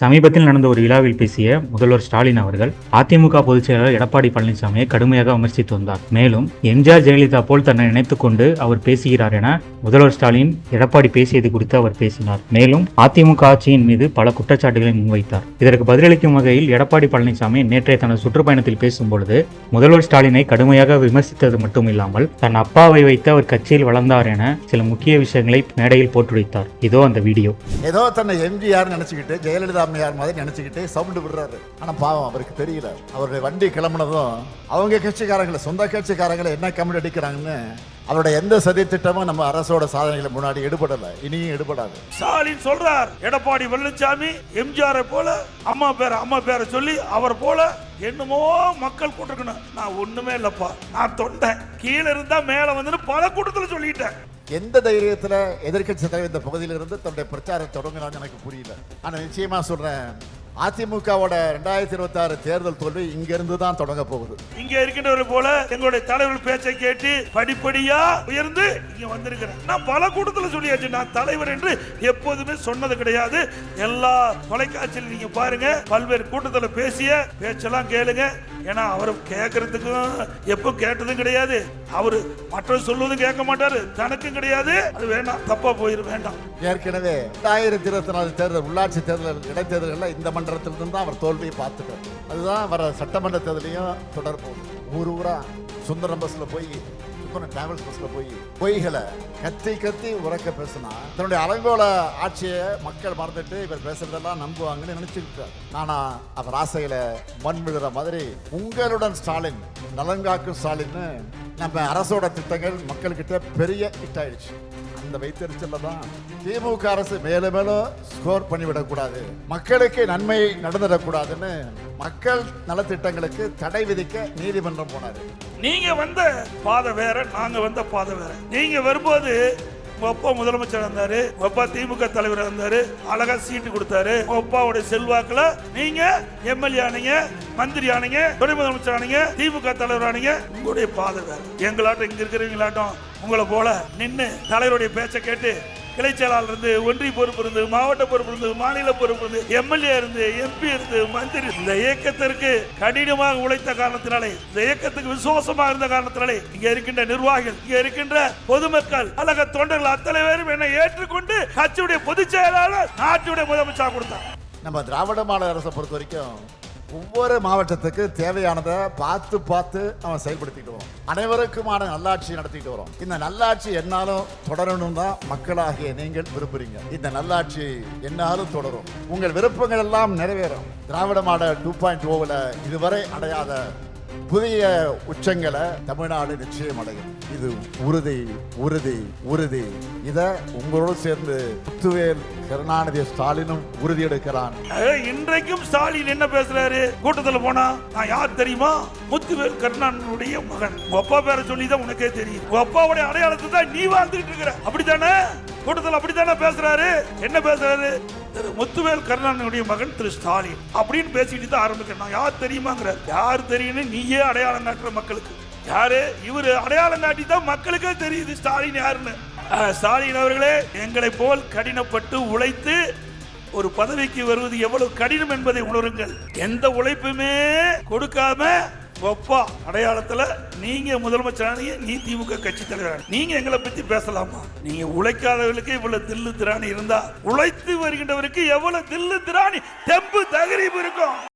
சமீபத்தில் நடந்த ஒரு விழாவில் பேசிய முதல்வர் ஸ்டாலின் அவர்கள் அதிமுக பொதுச் செயலாளர் எடப்பாடி பழனிசாமியை கடுமையாக விமர்சித்து வந்தார். மேலும் எம்ஜிஆர் ஜெயலலிதா போல் தன்னை நினைத்துக் கொண்டு அவர் பேசுகிறார் என முதல்வர் ஸ்டாலின் எடப்பாடி பேசியது குறித்து அவர் பேசினார். மேலும் அதிமுக ஆட்சியின் மீது பல குற்றச்சாட்டுகளை முன்வைத்தார். இதற்கு பதிலளிக்கும் வகையில் எடப்பாடி பழனிசாமி நேற்றைய தனது சுற்றுப்பயணத்தில் பேசும்பொழுது முதல்வர் ஸ்டாலினை கடுமையாக விமர்சித்தது மட்டுமில்லாமல் தன் அப்பாவை வைத்து அவர் கட்சியில் வளர்ந்தார் என சில முக்கிய விஷயங்களை மேடையில் போட்டுரைத்தார். இதோ அந்த வீடியோ. ஏதோ தன்னை எம்ஜிஆர் நினைச்சுக்கிட்டு ஜெயலலிதா அம்மையார் மாதிரி நினச்சிக்கிட்டே சவுண்டு விடுறாரு. ஆனால் பாவம் அவருக்கு தெரியல. அவருடைய வண்டி கிளம்புனதும் அவங்க கட்சிக்காரங்களை சொந்த கட்சிக்காரங்களை என்ன கமெண்ட் அடிக்கிறாங்கன்னு அவருடைய எந்த சதி திட்டமும் நம்ம அரசோட சாதனைகளை முன்னாடி எடுபடல. இனியும் எடுபடாது. ஸ்டாலின் சொல்றார் எடப்பாடி பழனிசாமி எம்ஜிஆரை போல அம்மா பேர அம்மா பேரை சொல்லி அவர் போல என்னமோ மக்கள் கூட்டிருக்கணும் நான் ஒண்ணுமே இல்லப்பா. நான் தொண்டை. கீழே இருந்தா மேல வந்து பல கூட்டத்தில் சொல்லிட்டேன். எந்த தைரியத்தில் எதிர்க்கட்சி தலைவர் இந்த பகுதியிலிருந்து தன்னுடைய பிரச்சாரம் தொடங்கினான்னு எனக்கு புரியல. ஆனால் நிச்சயமா சொல்கிறேன் அதிமுகவோட ரெண்டாயிரத்தி இருபத்தி ஆறு தேர்தல் தோல்வி இங்க இருந்து தான் தொடங்க போகுது. இங்க இருக்கின்றவர்கள் போல எங்களுடைய தலைவர்கள் பேச்சை கேட்டு படிப்படியா உயர்ந்து இங்க வந்திருக்கிறேன் நான் பல கூட்டத்துல சொல்லியாச்சு நான் தலைவர் என்று எப்போதுமே சொன்னது கிடையாது. எல்லா தொலைக்காட்சியில் நீங்க பாருங்க பல்வேறு கூட்டத்துல பேசிய பேச்செல்லாம் கேளுங்க. ஏன்னா அவர் கேட்கறதுக்கும் எப்போ கேட்டதும் கிடையாது. அவரு மற்றவர் சொல்வதும் கேட்க மாட்டாரு தனக்கும் கிடையாது. அது வேண்டாம் தப்பா போயிரு வேண்டாம். ஏற்கனவே ரெண்டாயிரத்தி இருபத்தி நாலு தேர்தல் உள்ளாட்சி தேர்தல் இடைத்தேர்தலில் இந்த சட்டமன்றத்திலிருந்து தான் அவர் தோல்வியை பார்த்துட்டார். அதுதான் வர சட்டமன்ற தேர்தலையும் தொடர் ஊர் ஊரா சுந்தரம் பஸ்ல போய் சுந்தரம் டிராவல்ஸ் பஸ்ல போய் பொய்களை கத்தி கத்தி உறக்க பேசினா தன்னுடைய அலங்கோல ஆட்சியை மக்கள் மறந்துட்டு இவர் பேசுறதெல்லாம் நம்புவாங்கன்னு நினைச்சுக்கிட்டு ஆனா அவர் ஆசையில மண் விழுற மாதிரி உங்களுடன் ஸ்டாலின் நலங்காக்கும் ஸ்டாலின்னு நம்ம அரசோட திட்டங்கள் மக்கள்கிட்ட பெரிய ஹிட் ஆயிடுச்சு. இந்த வைத்தறிச்சல்ல தான். திமுக அரசு மேலும் மேலும் ஸ்கோர் பண்ணிவிடக்கூடாது. மக்களுக்கு நன்மை நடந்துடக்கூடாதுன்னு மக்கள் நலத்திட்டங்களுக்கு தடை விதிக்க நீதிமன்றம் போனாரு. நீங்க வந்த பாதை வேற நாங்க வந்த பாதை வேற. நீங்க வரும்போது அப்பா முதலமைச்சர் இருந்தாரு அப்பா திமுக தலைவர் இருந்தாரு அழகா சீட்டு கொடுத்தாரு. உங்க அப்பாவுடைய செல்வாக்குல நீங்க எம்எல்ஏ ஆனீங்க மந்திரி ஆனீங்க துணை முதலமைச்சர் ஆனீங்க திமுக தலைவர் ஆனீங்க. உங்களுடைய பாதை வேறு. எங்களாட்டம் இங்க இருக்கிறவங்களாட்டம் உங்களை போல நின்று தலைவருடைய பேச்சை கேட்டு கிளை செயலாளர் இருந்து ஒன்றிய பொறுப்பு இருந்து மாவட்ட பொறுப்பு இருந்து மாநில பொறுப்பு இருந்து எம்எல்ஏ இருந்து எம்பி இருந்து மந்திரி இந்த இயக்கத்திற்கு கடினமாக உழைத்த காரணத்தினாலே இந்த இயக்கத்துக்கு விசுவாசமாக இருந்த காரணத்தினாலே இங்க இருக்கின்ற நிர்வாகிகள் இங்க இருக்கின்ற பொதுமக்கள் அழக தொண்டர்கள் அத்தனை பேரும் என்னை ஏற்றுக்கொண்டு கட்சியுடைய பொதுச் செயலாளர் நாட்டுடைய முதலமைச்சர் கொடுத்தார். நம்ம திராவிட மாநில அரசை பொறுத்த வரைக்கும் ஒவ்வொரு மாவட்டத்துக்கு தேவையானதை பார்த்து பார்த்து அவன் செயல்படுத்திட்டு வரும். அனைவருக்குமான நல்லாட்சி நடத்திட்டு வரும். இந்த நல்லாட்சி என்னாலும் தொடரணும் தான் மக்களாகிய நீங்கள் விரும்புறீங்க. இந்த நல்லாட்சி என்னாலும் தொடரும். உங்கள் விருப்பங்கள் எல்லாம் நிறைவேறும். திராவிட மாடல் டூ பாயிண்ட் ஓவில் இதுவரை அடையாத புதிய உச்சங்களை தமிழ்நாடு நிச்சயம் அடையும். இது உறுதி உறுதி உறுதி. இதை உங்களோடு சேர்ந்து புத்துவேல் கருணாநிதி ஸ்டாலினும் உறுதி எடுக்கிறான் இன்றைக்கும் ஸ்டாலின் என்ன பேசுறாரு? கூட்டத்தில் போனா நான் யார் தெரியுமா? முத்துவேல் கருணாநிதியுடைய மகன். உங்க அப்பா பேரை சொல்லி தான் உனக்கே தெரியும். உங்க அப்பாவுடைய அடையாளத்தை தான் நீ வாழ்ந்துட்டு இருக்கிற. அப்படித்தானே? கூட்டத்தில் அப்படித்தானே பேசுறாரு? என்ன பேசுறாரு? திரு முத்துவேல் கருணாநிதியுடைய மகன் திரு ஸ்டாலின் அப்படின்னு பேசிட்டு தான் ஆரம்பிக்கிறேன். யார் தெரியுமாங்கிற? யார் தெரியும்னு நீயே அடையாளம் காட்டுற மக்களுக்கு. யாரு? இவர் அடையாளம் காட்டி தான் மக்களுக்கே தெரியுது ஸ்டாலின் யாருன்னு. ஸ்டாலின் அவர்களே எங்களை போல் கடினப்பட்டு உழைத்து ஒரு பதவிக்கு வருவது எவ்வளவு கடினம் என்பதை உணருங்கள். எந்த உழைப்புமே கொடுக்காம ஒப்பா அடையாளத்தில் நீங்க முதலமைச்சரானீங்க நீ திமுக கட்சி தலைவர் நீங்க எங்களை பத்தி பேசலாமா? நீங்க உழைக்காதவர்களுக்கு இவ்வளவு தில்லு திராணி இருந்தா உழைத்து வருகின்றவருக்கு எவ்வளவு தில்லு திராணி? தெம்பு